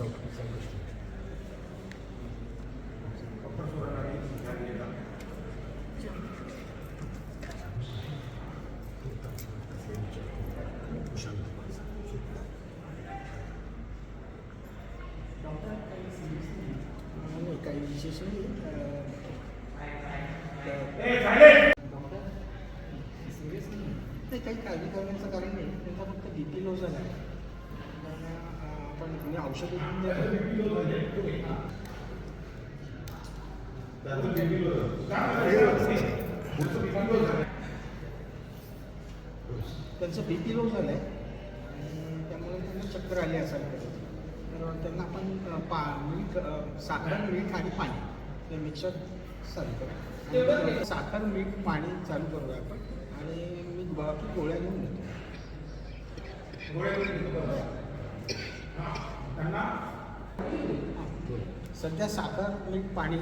चौकटीचा गोष्टी काही विशेष नाही ते काही काळजी करण्याचं कारण नाही. त्यांचा फक्त बी पी लो झाला. आहे त्यांना अं, औषध त्यांचं बी पी लो झालं आहे आणि त्यामुळे त्यांना चक्कर आली असायला तर त्यांना आपण पा मीठ साखर मीठ आणि पाणी हे मिक्सर चालू करू. साखर मीठ पाणी चालू करूया आपण. आणि मी बाकी गोळ्या घेऊन देतो सध्या साखर मीठ पाणी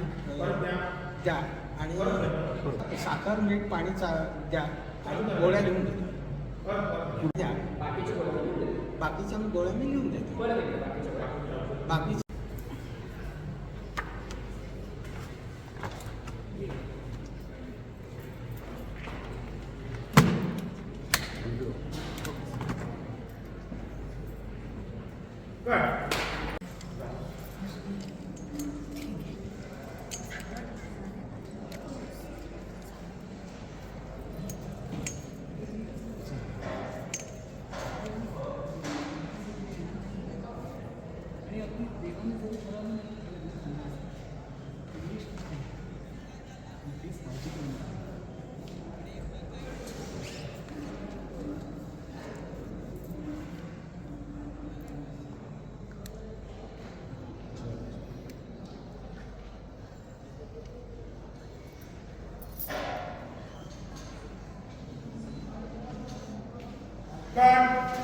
द्या. आणि साखर मीठ पाणी चा द्या. आणि गोळ्या लिहून देतो. द्या. बाकीच्या गोळ्या मी लिहून देतो. बाकीच्या Back.